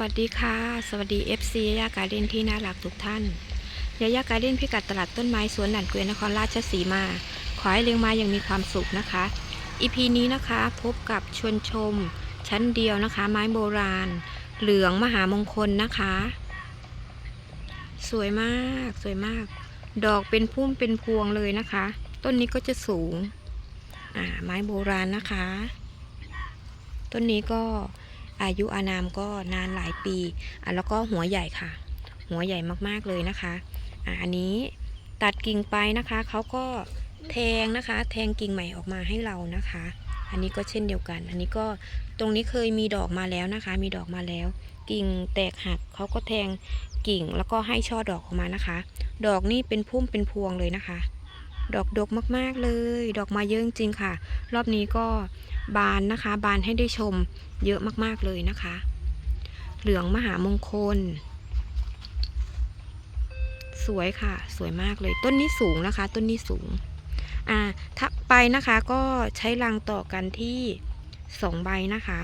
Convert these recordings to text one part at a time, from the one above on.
วัสดีค่ะ สวัสดี FC ยายาการเด่นที่น่ารักทุกท่านยายาการเด่นพิกัดตลาดต้นไม้สวนหนันเกวียนนครราชสีมา ขอให้เลี้ยงมาอย่างมีความสุขนะคะ EP นี้นะคะพบกับชวนชม ชั้นเดียวนะคะ ไม้โบราณ เหลืองมหามงคลนะคะ สวยมากสวยมาก ดอกเป็นพุ่มเป็นพวงเลยนะคะ ต้นนี้ก็จะสูง อ่าไม้โบราณนะคะ ต้นนี้ก็ อายุอานามก็นานหลายปีอะแล้วก็หัวใหญ่ค่ะ หัวใหญ่มากๆเลยนะคะอะอันนี้ตัดกิ่งไปนะคะเขาก็แทงนะคะ แทงกิ่งใหม่ออกมาให้เรานะคะ อันนี้ก็เช่นเดียวกัน อันนี้ก็ตรงนี้เคยมีดอกมาแล้วนะคะ มีดอกมาแล้ว กิ่งแตกหักเขาก็แทงกิ่งแล้วก็ให้ช่อดอกออกมานะคะ ดอกนี่เป็นพุ่มเป็นพวงเลยนะคะ ดอกดกมากๆเลย ดอกมาเยอะจริงค่ะ รอบนี้ก็ บานนะคะ บานให้ได้ชมเยอะมากๆเลยนะคะ เหลืองมหามงคล สวยค่ะ สวยมากเลย ต้นนี้สูงนะคะ ต้นนี้สูง อ่าถ้าไปนะคะก็ใช้รังต่อกันที่สองใบนะคะ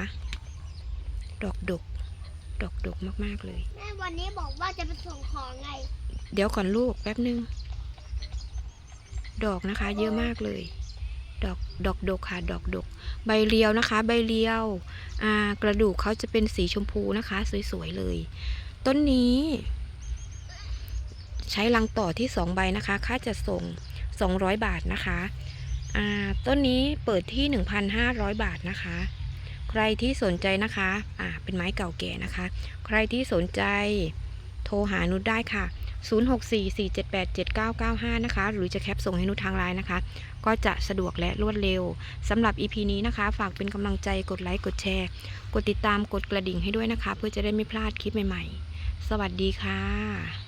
ดอกดก ดอกดกมากๆเลย แม่วันนี้บอกว่าจะไปส่งของไง เดี๋ยวก่อนลูกแป๊บนึง ดอกนะคะ เยอะมากเลย ดอกดอกดกค่ะดอกดก ใบเรียวนะคะ ใบเรียวอ่ากระดูกเขาจะเป็นสีชมพูนะคะ สวยๆเลย ต้นนี้ ใช้รังต่อที่สองใบนะคะ ค่าจะส่ง 200 บาทนะคะอ่าต้นนี้เปิดที่ 1,500 บาทนะคะ ใครที่สนใจนะคะอ่าเป็นไม้เก่าแก่นะคะ ใครที่สนใจโทรหานุชได้ค่ะ 0644787995 นะคะ หรือจะแคปส่งให้นุชทางไลน์นะคะ ก็จะสะดวกและรวดเร็วสำหรับ EP นี้นะคะ ฝากเป็นกำลังใจกดไลค์กดแชร์ กดติดตามกดกระดิ่งให้ด้วยนะคะ เพื่อจะได้ไม่พลาดคลิปใหม่ ๆ สวัสดีค่ะ